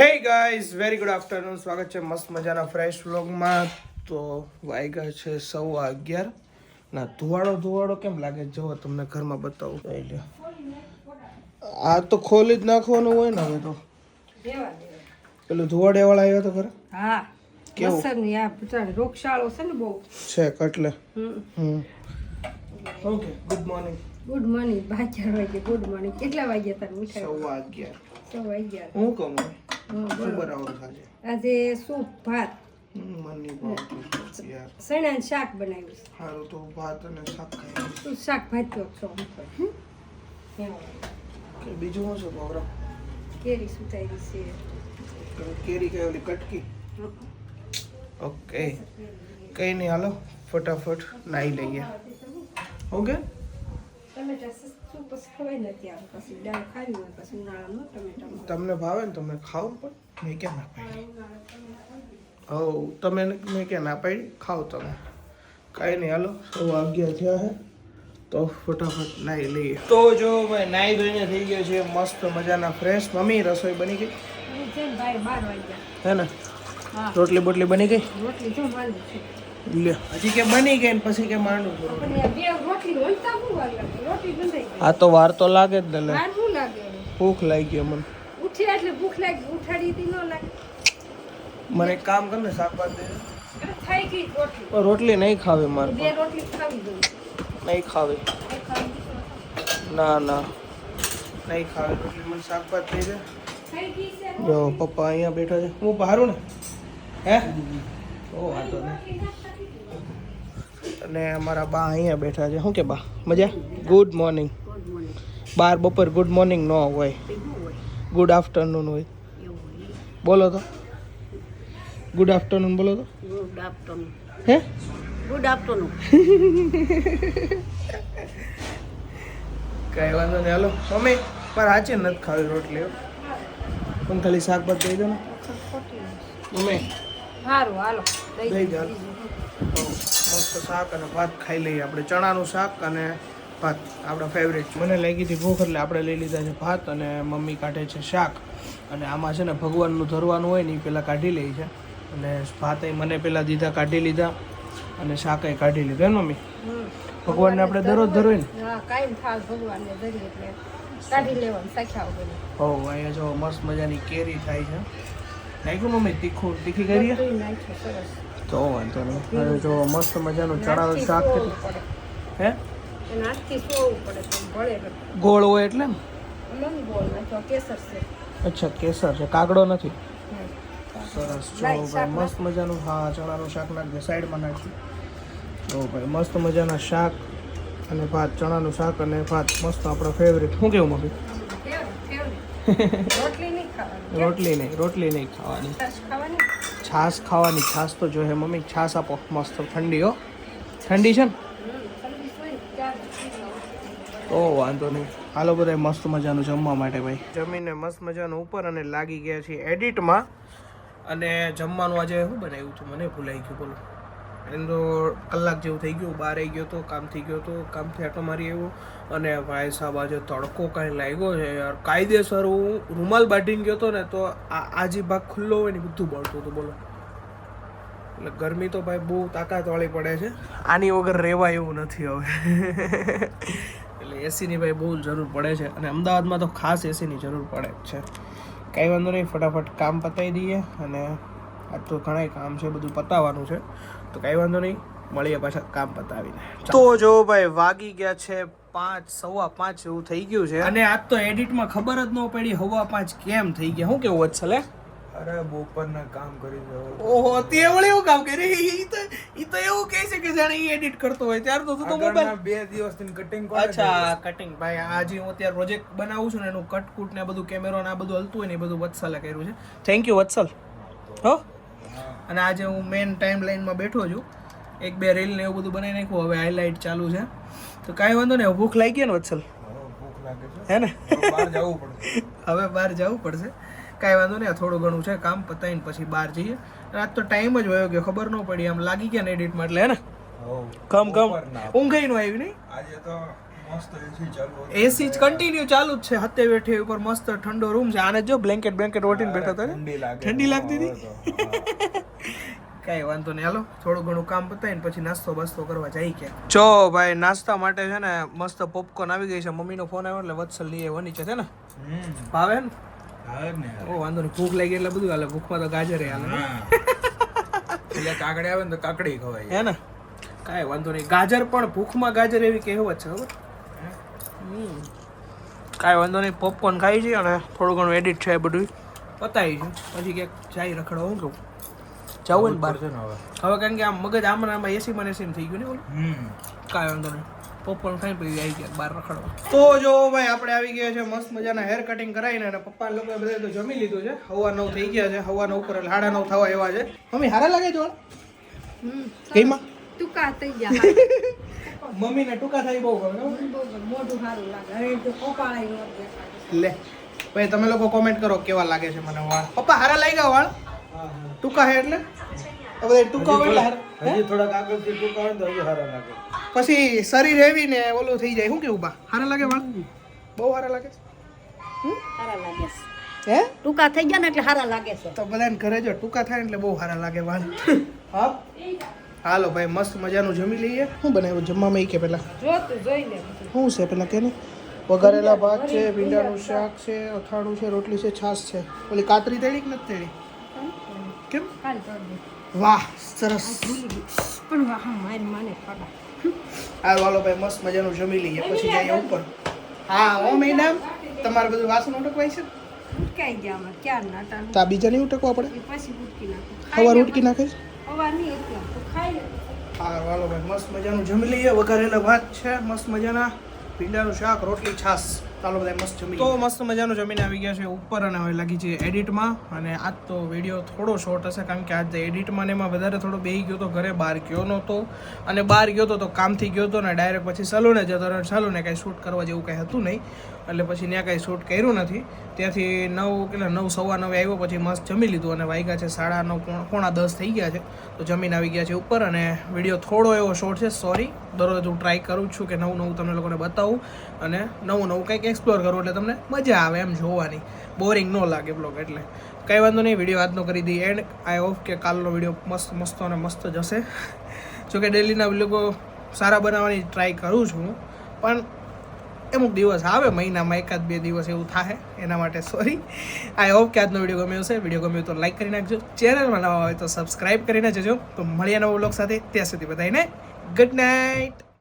Hey guys very good afternoon સ્વાગત છે મસ્ત મજાના ફ્રેશ વ્લોગમાં તો વાગ્યા છે સવા અગિયાર. ના ધુવાડો ધુવાડો કેમ લાગે? જુઓ તમને ઘરમાં બતાવું. લ્યો. આ તો ખોલી જ નાખવાનું હોય ને હવે તો. પેલું ધુવાડે વાળા આવ્યો તો ખરા? હા. કેવું? રોગશાળો છે ને બહુ. છે કટલે. હમ. Okay good morning good morning બાર વાગે ગુડ મોર્નિંગ કેટલા વાગ્યા તાર ઉઠાય સવા અગિયાર. સવા અગિયાર. હું કહું? શું બોલો. બનાવો આજે? શું સૂપ ભાત. સણાનું શાક બનાવ્યું સારું તો ભાત અને શાક ખાઈ તું શાક ભાત તો છો. કે બીજું શું છે પ્રોગ્રામ? કેરી સુધારી છે. કેરી કઈ ઓલી કટકી? ઓકે. કઈ નહીં હાલો ફટાફટ નાઈ લઈએ. ઓકે? પછી ખવાય નથી આમ પછી દાળ ખાવી હોય પછી ઉનાળામાં ટમેટા તમને ભાવે ને તમે ખાવ પણ. મેં કેમ ના પાડી? હવ તમે મેં કે ના પાડી? ખાઓ તમે. કાંઈ નહીં હાલો. સૌ અગિયાર થયા હે. તો ફટાફટ નાઈ લઈએ. તો જો ભાઈ નાઈ ધોઈને થઈ ગયો છે. મસ્ત મજાના ફ્રેશ મમ્મી રસોઈ બની ગઈ? વાગ્યા. હે ને? રોટલી બોટલી બની ગઈ? રોટલી જો માંડું છે. લે. હજી કે બની ગઈ ને પછી કે માંડું આ તો વાર તો લાગે જ ને? ભૂખ લાગી ગઈ મને. ઉઠ્યા એટલે ભૂખ લાગી ઉઠાડી હતી ન લાગે. મને એક કામ કર ને શાકભાજી થઈ ગઈ રોટલી. રોટલી નહીં ખાવી મારે બે રોટલી ખાવી જોઈએ. નહીં ખાવી. ના ના. નહીં ખાવી રોટલી મને શાકભાજી થઈ જાય જો પપ્પા અહીંયા બેઠા છે. હું બહારું ને? હે? ઓ વાંધો નહીં. અને અમારા બા અહીંયા બેઠા છે. શું કે બા? મજા? ગુડ મોર્નિંગ બાર બપોર ગુડ મોર્નિંગ ન હોય. ગુડ આફ્ટરનૂન હોય. બોલો તો. ગુડ આફ્ટરનૂન બોલો તો. ગુડ આફ્ટરનૂન હે? ગુડ આફ્ટરનૂન કઈ વાંધો નહીં. હાલો. મમ્મી પર હાચે નથી ખાવી રોટલી. પણ ખાલી શાકભાજી દઈ દો ને. મમ્મી. સારું હાલો. દઈ દો. તો મસ્ત શાક અને ભાત ખાઈ લઈએ આપણે. ચણાનું શાક અને ભાત આપણા ફેવરેટ મને લાગી હતી ભૂખ એટલે આપણે લઈ લીધા છે ભાત અને મમ્મી કાઢે છે શાક. અને આમાં છે ને ભગવાનનું ધરવાનું હોય ને એ પહેલાં કાઢી લે છે. અને ભાતે મને પહેલાં દીધા કાઢી લીધા અને શાકે કાઢી લીધું. એમ મમ્મી? ભગવાનને આપણે દરરોજ ધરવું ને? હા કાયમ થાળ ભગવાનને ધરી એટલે કાઢી લેવાનું સાખ્યા વગર હો અહીંયા જો મસ્ત મજાની કેરી થાય છે. નાખ્યું મમ્મી? તીખું તીખી કરીએ નાખ્યું સરસ. તો વાંધો નહીં. હવે જો મસ્ત મજાનું ચણાનું શાક હે. ગોળ હોય એટલે અચ્છા કેસર છે. કાગડો નથી? સરસ. જો ભાઈ મસ્ત મજાનું હા ચણાનું શાક નાખજે. સાઈડમાં નાખી જો ભાઈ મસ્ત મજાના શાક અને ભાત ચણાનું શાક અને ભાત. મસ્ત આપણો ફેવરેટ શું કેવું મમ્મી. રોટલી નહીં રોટલી નહીં રોટલી નહીં ખાવાની? છાશ ખાવાની. છાશ તો જોઈએ મમ્મી, છાશ આપો. મસ્ત ઠંડી, હો. ઠંડી છે ને. તો વાંધો નહીં. હાલો બધા મસ્ત મજાનું જમવા માટે ભાઈ. જમીને મસ્ત મજાનું ઉપર અને લાગી ગયા છીએ એડિટમાં અને જમવાનું આજે શું બનાવ્યું હતું મને ભૂલાઈ ગયું, બોલો. એમ તો કલાક જેવું થઈ ગયું, બહાર આવી ગયો તો, કામ થઈ ગયો તો કામથી આટો મારી આવ્યો અને ભાઈ સાહેબ, આજે તડકો કાંઈ લાગ્યો છે યાર. કાયદેસર હું રૂમાલ બાંધીને ગયો હતો ને, તો આ જે ભાગ ખુલ્લો હોય ને બધું બળતું હતું, બોલો. એટલે ગરમી તો ભાઈ બહુ તાકાતવાળી પડે છે. આની વગર રહેવાય એવું નથી હવે. એટલે એસીની ભાઈ બહુ જરૂર પડે છે. અને અમદાવાદમાં તો ખાસ એસીની જરૂર પડે છે. કાંઈ વાંધો નહીં, ફટાફટ કામ પતાવી દઈએ અને આજ તો ઘણા કામ છે બધું પતાવવાનું છે. તો કાંઈ વાંધો નહીં મળીએ પાછા કામ પતાવીને. તો જો ભાઈ વાગી ગયા છે પાંચ સવા પાંચ એવું થઈ ગયું છે. અને આજ તો એડિટમાં ખબર જ ન પડી હવા પાંચ કેમ થઈ ગયા? શું કેવું વત્સલે? અરે બપોરના કામ કરી દો. ઓહો તે વળી એવું કામ કરે? ઈ તો ઈ તો એવું કહે છે કે જાણે ઈ એડિટ કરતો હોય. ત્યાર તો તું મોબાઈલ બે દિવસથી કટિંગ અચ્છા કટિંગ ભાઈ આજે હું અત્યારે પ્રોજેક્ટ બનાવું છું ને એનું કટકૂટ ને બધું કેમેરો ને આ બધું હલતું હોય ને એ બધું વત્સલે કર્યું છે. Thank you Vatsal. હો? અને આજે હું મેઇન ટાઈમ લાઈનમાં બેઠો છું. એક બે રીલ ને એવું બધું બનાવી નાખ્યું હવે હાઇલાઇટ ચાલુ છે. તો કાંઈ વાંધો નહીં ભૂખ લાગી ને વત્સલ. હે ને? જવું પડશે. હવે બહાર જવું પડશે. કાંઈ વાંધો નહીં થોડું ઘણું છે કામ પતાવીને પછી બહાર જઈએ. આજ તો ટાઈમ જ વયો ગયો ખબર ન પડી આમ લાગી ગયા ને એડિટમાં એટલે હે ને? કમ કમ. ઊંઘાઈ નું આવ્યું નહીં? આજે તો એસી જ કન્ટિન્યુ ચાલુ જ છે. હતે બેઠે ઉપર મસ્ત ઠંડો રૂમ છે. આને જો બ્લેન્કેટ બ્લેન્કેટ ઓટીને બેઠા હતા ઠંડી લાગતી હતી? કઈ વાંધો નહીં. હાલો થોડું ઘણું કામ પતાવીને પછી નાસ્તો બાસ્તો કરવા જાય કે જો ભાઈ નાસ્તા માટે છે ને મસ્ત પોપકોર્ન આવી ગઈ છે. મમ્મીનો ફોન આવ્યો એટલે વત્સલ લઈએ આવ્યો નીચે છે ને? ભાવે ને. ઓ વાંધો નહીં. ભૂખ લાગી એટલે બધું હાલે. ભૂખમાં તો ગાજર હાલે. હા. એટલે કાકડી આવે ને તો કાકડી ખવાય. હે ને? કાંઈ વાંધો નહીં. ગાજર પણ ભૂખમાં ગાજર એવી કહેવત છે ખબર. કાંઈ વાંધો નહીં પોપકોર્ન ખાઈ છે અને થોડું ઘણું એડિટ છે બધું પતાવી છે. પછી ક્યાંક જાય રખડો હું કહું જવું ને બહાર? છે હવે. હવે કારણ કે આમ મગજ આમ ને આમાં એસી માં એસી થઈ ગયું ને બોલું કાંઈ વાંધો નહીં. પોપકોર્ન ખાઈ પછી આવી ગયા બહાર રખડવા. તો જો ભાઈ આપણે આવી ગયા છે મસ્ત મજાના હેર કટિંગ કરાવીને અને પપ્પા લોકો બધા તો જમી લીધું છે. હવા નવ થઈ ગયા છે હવા નવ ઉપર એટલે સાડા નવ થવા એવા છે. મમ્મી હારા લાગે જો હમ કઈમાં? ટૂંકા થઈ ગયા. મમ્મીને ટૂંકા થાય બહુ ગમે મોઢું સારું લાગે. હવે તો કપાળાય ન લે ભાઈ તમે લોકો કોમેન્ટ કરો કેવા લાગે છે મને વાળ. પપ્પા હારા લાગ્યા વાળ? ટૂંકા હે એટલે? તો ટૂંકા હોય એટલે હજી થોડાક આગળથી ટૂંકા હોય તો હજી સારા લાગે. પછી શરીર હેવી ને ઓલું થઈ જાય શું કેવું બા? હારા લાગે વાળ? બહુ હારા લાગે છે? હે? ટૂંકા થઈ ગયા ને એટલે સારા લાગે છે. તો બધાને ઘરે જો ટૂંકા થાય ને એટલે બહુ સારા લાગે વાળ. હા? હાલો ભાઈ મસ્ત મજાનું જમી લઈએ. શું બનાવ્યું? જમવામાં એ કે પેલા. જો તું લે. શું છે પેલા કે ને વઘારેલા ભાત છે ભીંડાનું શાક છે અથાણું છે રોટલી છે છાશ છે. ઓલી કાતરી તેડી કે નથી તેડી? કેમ? વાહ સરસ. પણ વાહ મારી માને ખડા આ વાલો ભાઈ મસ્ત મજાનું જમી લઈએ. પછી જઈએ ઉપર. હા ઓ મેડમ. તમારે બધું વાસણ ઉટકવાય છે? ઉટકાઈ ગયા ક્યાં નાતા તો બીજા નહીં ઉટકવા પડે? પછી ઉટકી નાખો. સવાર ઉટકી નાખે છે? હા, વાલો ભાઈ, મસ્ત મજાનું જમી લઈએ. વઘારેલા ભાત છે, મસ્ત મજાના ભીંડાનું શાક, રોટલી, છાશ. ચાલો બધા મસ્ત જમી તો મસ્ત મજાનું જમીને આવી ગયા છે ઉપર અને હવે લાગી છે એડિટમાં. અને આજ તો વીડિયો થોડો શોર્ટ હશે કારણ કે આજે એડિટમાં ને એમાં વધારે થોડો બેહી ગયો તો ઘરે બહાર ગયો નહોતો. અને બહાર ગયો તો તો કામથી ગયો હતો ને ડાયરેક્ટ પછી સલૂને જતો રહ્યો. સલૂને કાંઈ શૂટ કરવા જેવું કાંઈ હતું નહીં. એટલે પછી ત્યાં કાંઈ શૂટ કર્યું નથી. ત્યાંથી નવ કેટલા નવ સવા નવે આવ્યો પછી મસ્ત જમી લીધું અને વાગ્યા છે સાડા નવ પોણા- દસ થઈ ગયા છે. તો જમીન આવી ગયા છે ઉપર અને વીડિયો થોડો એવો શોર્ટ છે. સોરી દરરોજ હું ટ્રાય કરું છું કે નવું નવું તમને લોકોને બતાવું. અને નવું નવું કંઈક એક્સપ્લોર કરું એટલે તમને મજા આવે એમ જોવાની. બોરિંગ ન લાગે બ્લોગ એટલે. કંઈ વાંધો નહીં વીડિયો આજનો કરી દઈએ. એન્ડ આઈ હોપ કે કાલનો વીડિયો મસ્ત મસ્ત અને મસ્ત જશે જોકે ડેલીના લોકો સારા બનાવવાની ટ્રાય કરું છું. પણ અમુક દિવસ આવે, મહિનામાં એકાદ બે દિવસ એવું થાય એના માટે સોરી આઈ હોપ કે આજનો વીડિયો ગમ્યો હશે. વીડિયો ગમ્યો તો લાઈક કરી નાખજો. ચેનલમાં નવા હોય તો સબસ્ક્રાઈબ કરીને જજો તો મળીએ નવો બ્લોગ સાથે. ત્યાં સુધી બધાને ગુડ નાઇટ